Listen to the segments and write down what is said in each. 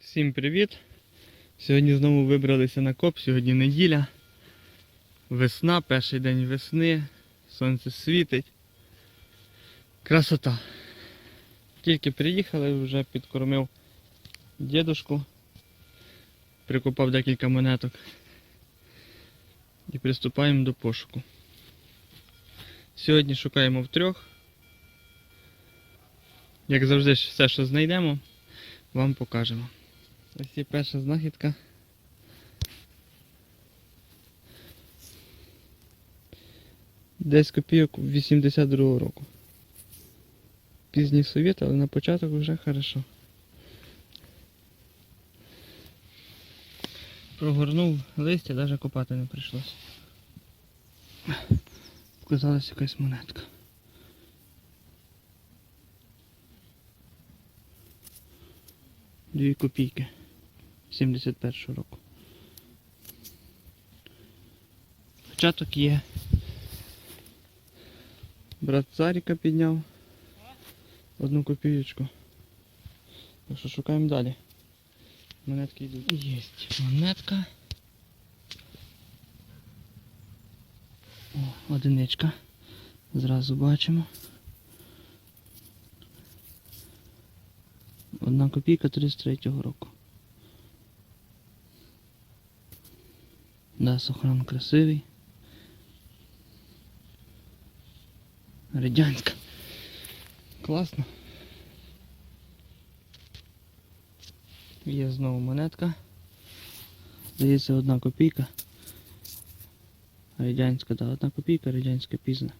Всім привіт! Сьогодні знову вибралися на коп, сьогодні неділя. Весна, перший день весни, сонце світить. Красота. Тільки приїхали, вже підкормив дідушку, прикопав декілька монеток і приступаємо до пошуку. Сьогодні шукаємо втрьох. Як завжди, все, що знайдемо, вам покажемо. Ось є перша знахідка. Десь копійок 82-го року. Пізній совєт, але на початок вже хорошо. Прогорнув листя, навіть копати не прийшлось. Показалась якась монетка. Дві копійки 71 року. Початок є. Брат Царіка підняв одну копієчку. Так що шукаємо далі. Монетки йдуть. Єсть монетка. О, одиничка. Зразу бачимо. Одна копійка 33-го року. Да, сохран красивий. Радянська. Класно. Є знову монетка. Здається, одна копійка. Радянська, да, одна копійка, радянська пізна.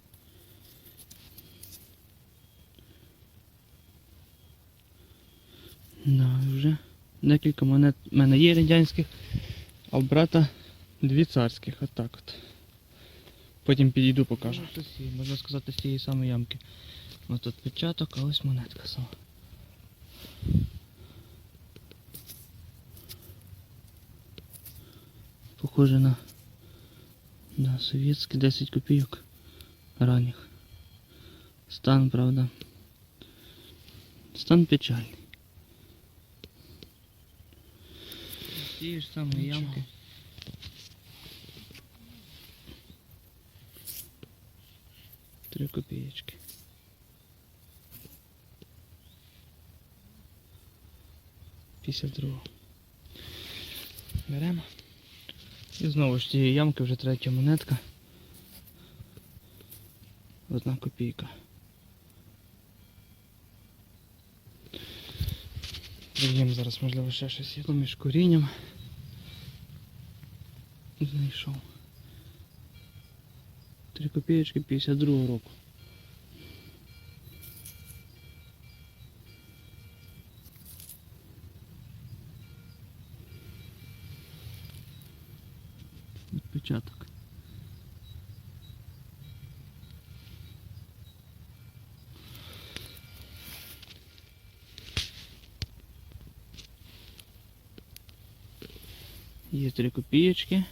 Да, вже декілька монет в мене є радянських, а в брата дві царських, отак от. Потім підійду покажу. Можна сказати, з тієї самої ямки. Ось тут початок, а ось монетка сама. Похоже на да, совєтські 10 копійок ранніх. Стан, правда. Стан печальний. Ті ж самі ямки. Три копієчки. Після другого. Беремо. І знову ж тієї ямки вже третя монетка. Одна копійка. Проб'ємо зараз, можливо, ще щось є. Між корінням. Знайшов. Три копієчки 52 року. Відпечаток. Є три копієчки.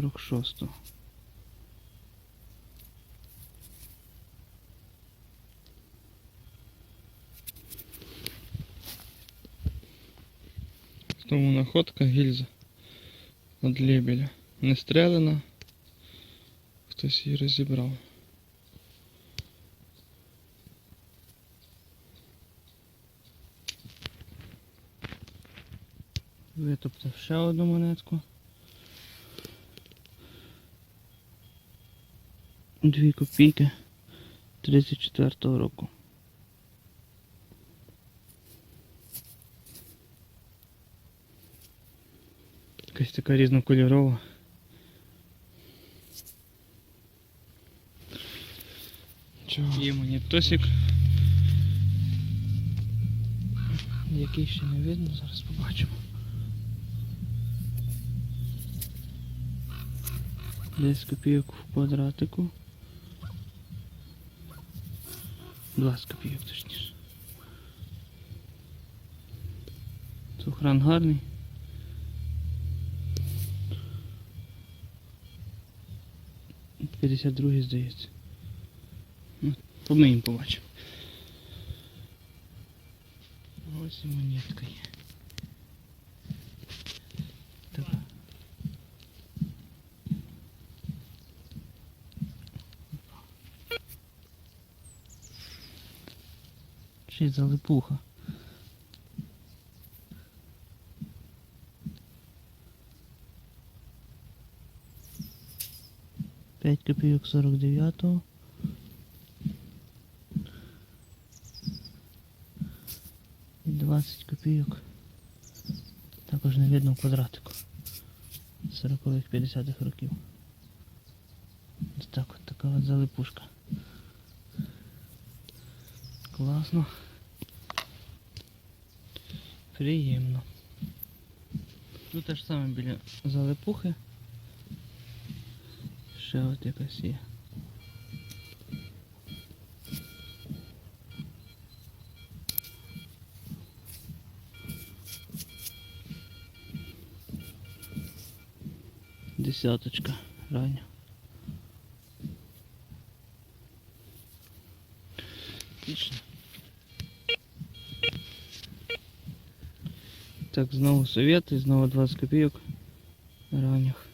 46. Тому находка гільза від лебеля. Не стрелена. Хтось її розібрав. Витоптав ще одну монетку. Дві копійки 34-го року. Якась така різнокольорова. Чого? Є монітосик. Який ще не видно, зараз побачимо. Десь копійок в квадратику. 20 копійок точніше. Цухран гарний. П'ятдесят другий, здається. Ну, Помиємо побачимо. Ось і монетка є. Так. Ще й залипуха. П'ять копійок сорок дев'ятого. І 20 копійок. Також не видно квадратику. 40-х 50-х років. Ось так от така от залипушка. Класно. Приємно. Тут те ж саме біля залипухи. Ще от якась є. Десяточка рання. Так, знову совєти, знову 20 копійок ранніх.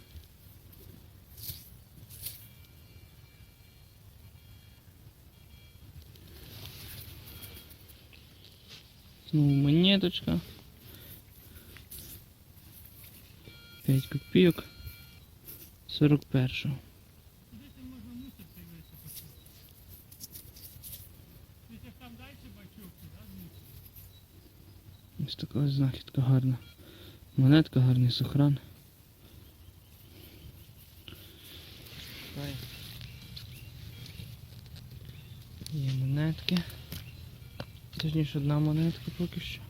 Знову монеточка. 5 копійок. 41. Ось знахідка гарна. Монетка, гарний сохран. Є монетки. Точніше одна монетка поки що.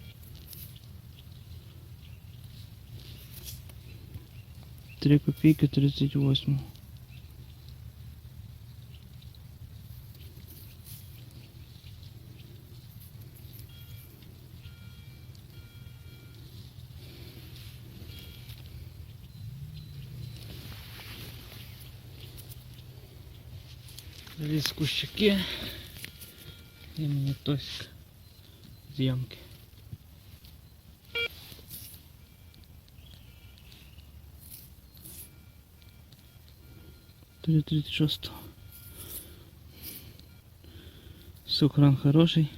Три копійки 38. Ліз кущики. І мені тосик з ямки. Три тридцять шостого. Сохран хороший.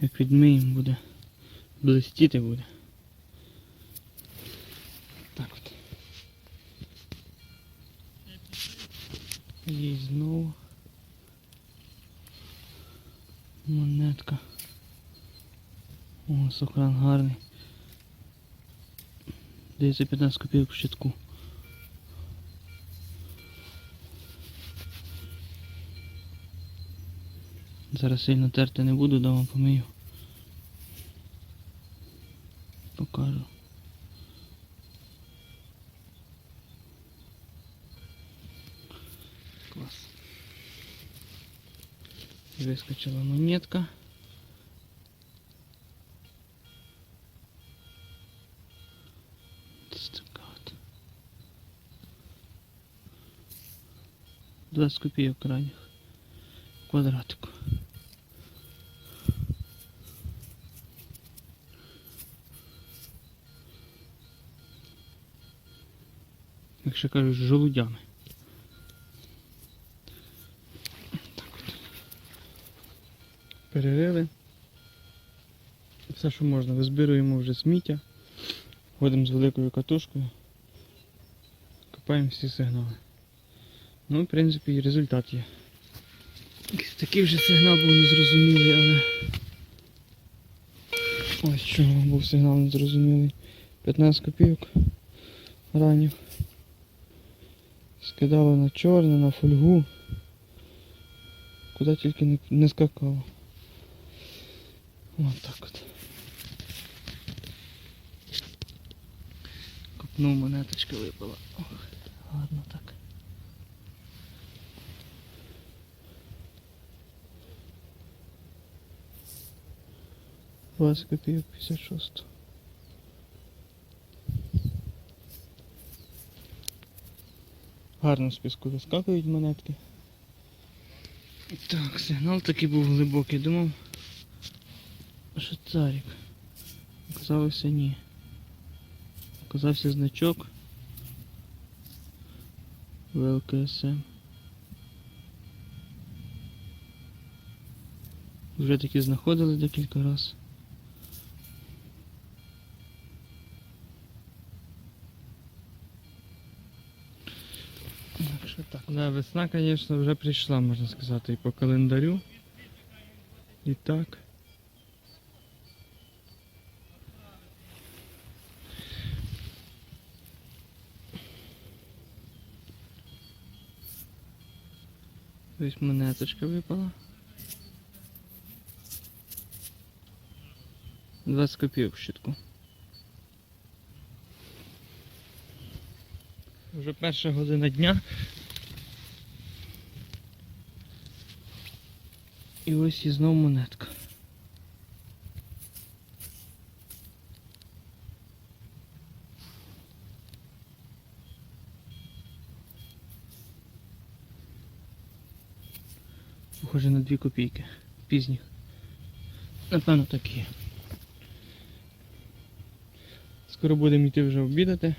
Як відмиємо буде. Блистіти буде. Так от. Є знову. Монетка. О, сохран гарний. Дивіться 15 копійок в щитку. Зараз сильно терти не буду, дома помию. Покажу. Клас. Вискочила монетка. Ось така от. 20 копійок ранніх. Квадратику. Як ще кажуть, з жолудями. Перерили. Все, що можна, визбируємо вже сміття. Ходимо з великою катушкою. Копаємо всі сигнали. Ну, в принципі, і результат є. Такий вже сигнал був незрозумілий, але. Ось чого був сигнал незрозумілий. 15 копійок ранніх. Скидали на чорне, на фольгу. Куди тільки не скакало. Ось так от. Копнув монеточка випала. Ох, гарно так. Двадцять копійок 56. Гарно з піску вискакують монетки. Так, сигнал такий був глибокий, думав. Шицарик. Оказалося ні. Оказався значок ВЛКСМ. Вже такі знаходили декілька разів. Так що так. Да, весна, звісно, вже прийшла, можна сказати, і по календарю. І так. Ось монеточка випала. 20 копійок в щитку. Вже перша година дня. І ось і знову монетка. Похоже на 2 копійки. Пізніх. Напевно такі. Скоро будемо йти вже обідати.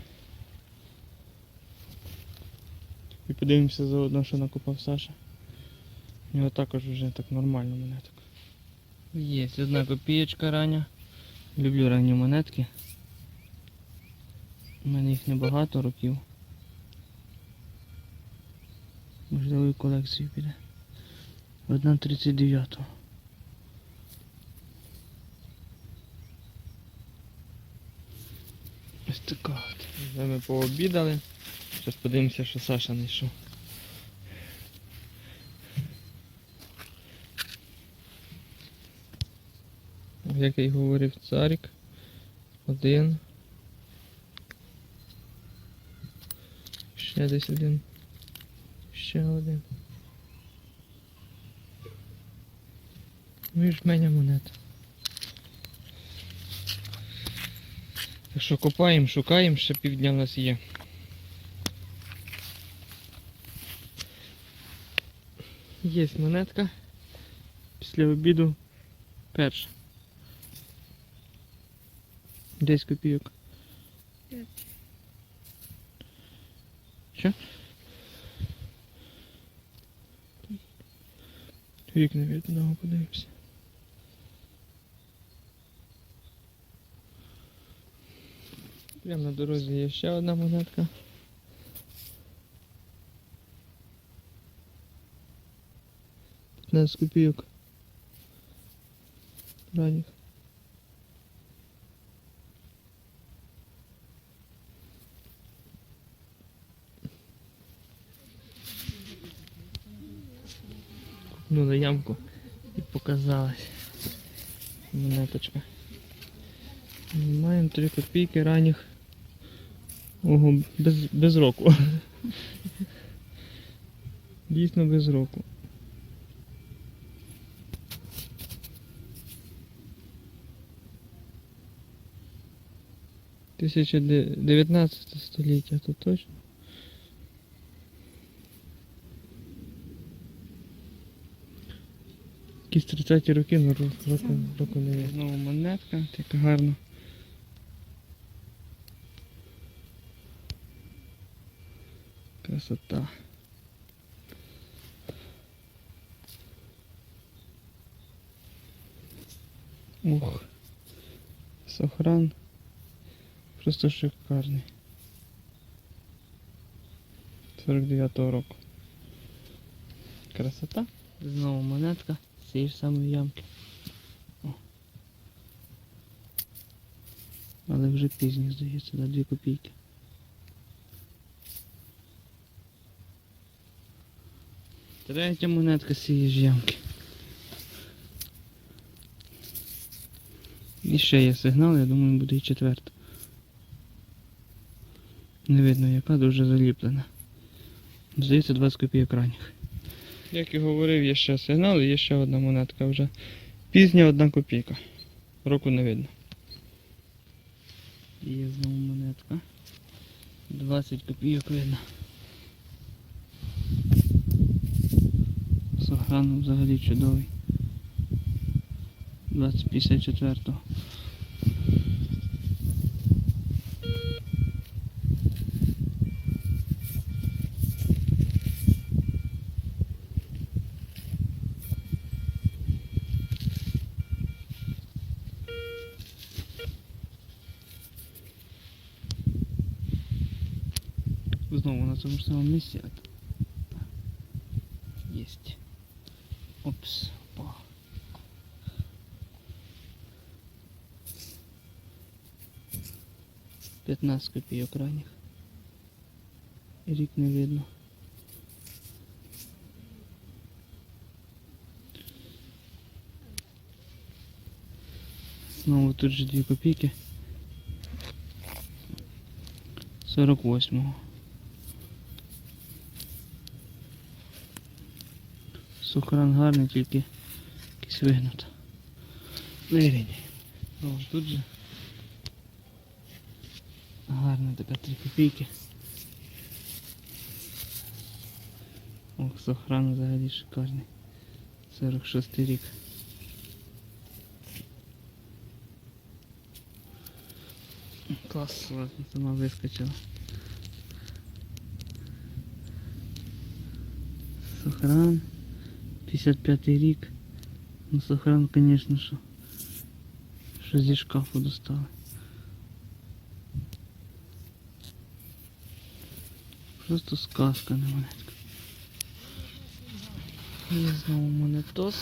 І подивимося заодно, що накопав Саша. У нього також вже так нормально монеток. Є одна копієчка рання. Люблю ранні монетки. У мене їх небагато років. Можливо, і колекцію піде. Одна 39. Ось така от. Вже ми пообідали. Зараз подивимося, що Саша знайшов. Як я й говорив, царик. Один. Ще десь один. Ще один. Ну і жменя монет. Так що копаємо, шукаємо, ще півдня в нас є. Є монетка. Після обіду перша. 10 копійок. П'ять. Що? Вікна від одного подивимося. Прямо на дорозі є ще одна монетка. П'ятнадцять копійок. Ранніх. Ну на ямку і показалась монеточка. Маємо 3 копійки ранніх. Ого, без, без року. Дійсно без року. Тисяча де- 19 століття, то точно. Якісь 30 роки, ну ро- року, року не є. Знову монетка, така гарна. Сохран. Просто шикарний. 49-го року. Красота. Знову монетка з цієї ж самої ямки. О. Але вже пізні, здається, на 2 копійки. Третя монетка з цієї ж ямки. І ще є сигнал, я думаю, буде і четверта. Не видно яка, дуже заліплена. Здається, 20 копійок ранніх. Як і говорив, є ще сигнал і є ще одна монетка вже. Пізня одна копійка. Року не видно. Є знову монетка. 20 копійок видно. Сохран взагалі чудовий. 2054. Знову на тому ж самому місці. 15 копійок ранніх. І рік не видно. Знову тут же 2 копійки. 48-го. Сухран гарний, тільки якийсь вигнут. Ну, Вирінь. Тут же. Гарна така 3 копійки. О, сохран взагалі шикарний. 46 рік. Клас, ладно, сама вискочила. Сохран. 55 рік. Ну, сохран, звісно, що. Що зі шкафу достали. Просто сказка, не монетка. Є знову монетос.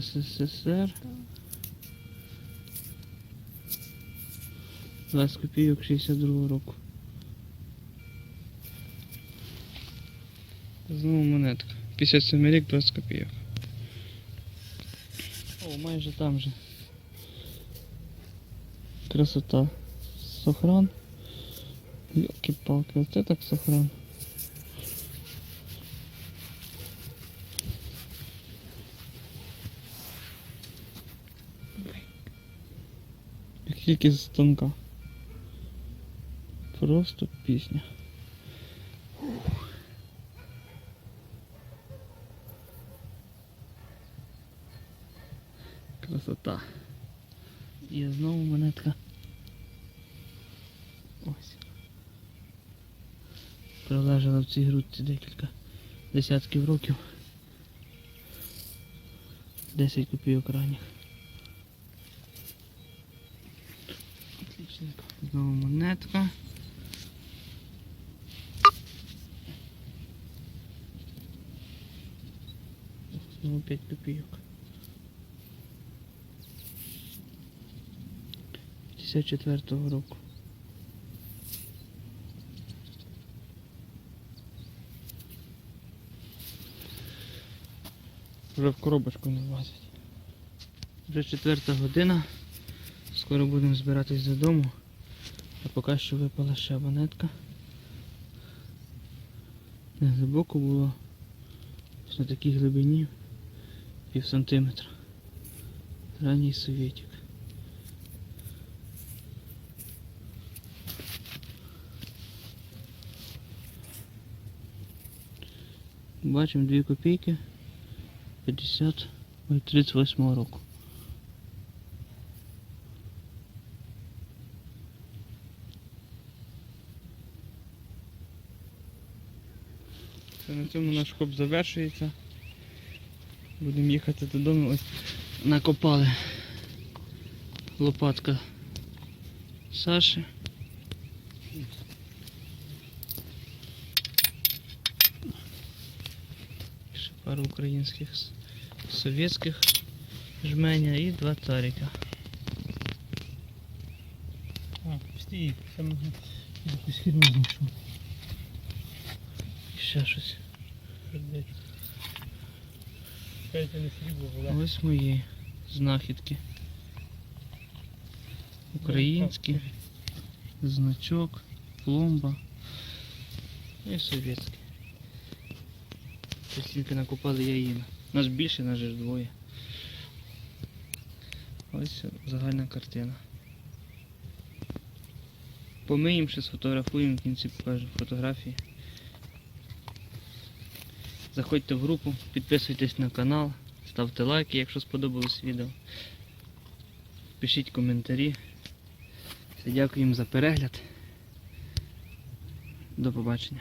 СССР. 20 копійок 62 року. Знову монетка. 57 рік 20 копійок. О, майже там же. Красота. Сохран. Йоки-палки, оце так сохран. Тільки з тонка. Просто пісня. Красота. І знову монетка. Пролежала в цій грудці декілька десятків років. 10 копійок ранніх. Отличненько. Знову монетка. Знову 5 копійок. 54-го року. Вже в коробочку не влазить. Вже четверта година. Скоро будемо збиратись додому. А поки що випала ще монетка. Не глибоко було. На такій глибині пів сантиметра. Ранній совєтик. Бачимо 2 копійки 50, 38 року. Це на цьому наш коп завершується. Будемо їхати додому. Ось накопали лопатка Саші. Ще пару українських совєтських жменя і два царика. А, стій, це якусь фірму знайшов. І ще щось. Ось мої знахідки. Українські, значок, пломба і совєтські. Це стільки накопали яїна. Нас більше, нас ж двоє. Ось загальна картина. Помиємо ще сфотографуємо, в кінці покажу фотографії. Заходьте в групу, підписуйтесь на канал, ставте лайки, якщо сподобалось відео. Пишіть коментарі. Все, дякую їм за перегляд. До побачення.